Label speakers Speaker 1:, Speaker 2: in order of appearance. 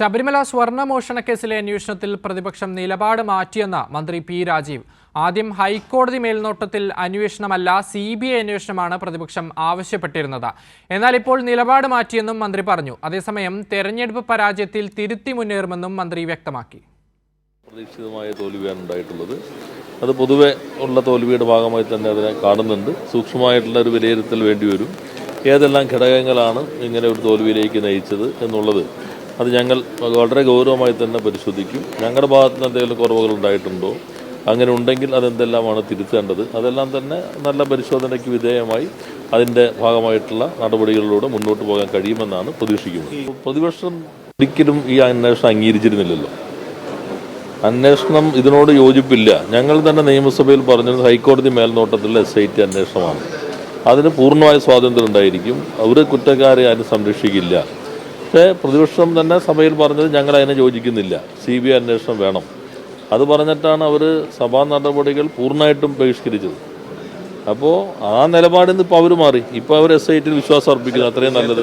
Speaker 1: ശബരിമല സ്വർണമോഷണ കേസിലെ അന്വേഷണത്തിൽ പ്രതിപക്ഷം നിലപാട് മാറ്റിയെന്ന് മന്ത്രി പി രാജീവ്. ആദ്യം ഹൈക്കോടതി മേൽനോട്ടത്തിൽ അന്വേഷണമല്ല സി ബി ഐ അന്വേഷണമാണ് പ്രതിപക്ഷം ആവശ്യപ്പെട്ടിരുന്നത്. എന്നാൽ ഇപ്പോൾ നിലപാട് മാറ്റിയെന്നും മന്ത്രി പറഞ്ഞു. അതേസമയം തെരഞ്ഞെടുപ്പ് പരാജയത്തിൽ തിരുത്തി മുന്നേറുമെന്നും മന്ത്രി വ്യക്തമാക്കി.
Speaker 2: പ്രതീക്ഷിതമായ തോൽവിയാണ് ഉണ്ടായിട്ടുള്ളത്. അത് പൊതുവെ ഉള്ള തോൽവിയുടെ ഭാഗമായി തന്നെ അതിനെ കാണുന്നുണ്ട്. സൂക്ഷ്മമായിട്ടുള്ള ഒരു വിലയിരുത്തൽ വേണ്ടിവരും ഏതെല്ലാം ഘടകങ്ങളാണ് ഇങ്ങനെ ഒരു തോൽവിയിലേക്ക് നയിച്ചത് എന്നുള്ളത് അത് ഞങ്ങൾ വളരെ ഗൗരവമായി തന്നെ പരിശോധിക്കും. ഞങ്ങളുടെ ഭാഗത്ത് നിന്ന് എന്തെങ്കിലും കുറവുകൾ ഉണ്ടായിട്ടുണ്ടോ? അങ്ങനെ ഉണ്ടെങ്കിൽ അതെന്തെല്ലാമാണ് തിരുത്തേണ്ടത്? അതെല്ലാം തന്നെ നല്ല പരിശോധനയ്ക്ക് വിധേയമായി അതിന്റെ ഭാഗമായിട്ടുള്ള നടപടികളിലൂടെ മുന്നോട്ട് പോകാൻ കഴിയുമെന്നാണ് പ്രതീക്ഷിക്കുന്നത്. പ്രതിപക്ഷം ഒരിക്കലും ഈ അന്വേഷണം അംഗീകരിച്ചിരുന്നില്ലല്ലോ. അന്വേഷണം ഇതിനോട് യോജിപ്പില്ല. ഞങ്ങൾ തന്നെ നിയമസഭയിൽ പറഞ്ഞത് ഹൈക്കോടതി മേൽനോട്ടത്തിലുള്ള എസ് ഐ ടി അന്വേഷണമാണ്. അതിന് പൂർണമായ സ്വാതന്ത്ര്യം ഉണ്ടായിരിക്കും. ഒരു കുറ്റക്കാരെ ആരും സംരക്ഷിക്കില്ല. പക്ഷേ പ്രതിപക്ഷം തന്നെ സഭയിൽ പറഞ്ഞത് ഞങ്ങൾ അതിനെ യോജിക്കുന്നില്ല. സി ബി ഐ അന്വേഷണം വേണം. അത് പറഞ്ഞിട്ടാണ് അവർ സഭാ നടപടികൾ പൂർണമായിട്ടും ബഹിഷ്കരിച്ചത്. അപ്പോൾ ആ നിലപാടിൽ നിന്ന് ഇപ്പോൾ അവർ മാറി. ഇപ്പോൾ അവർ എസ് ഐ ടിയിൽ വിശ്വാസം അർപ്പിക്കുന്നു. അത്രയും നല്ലത്.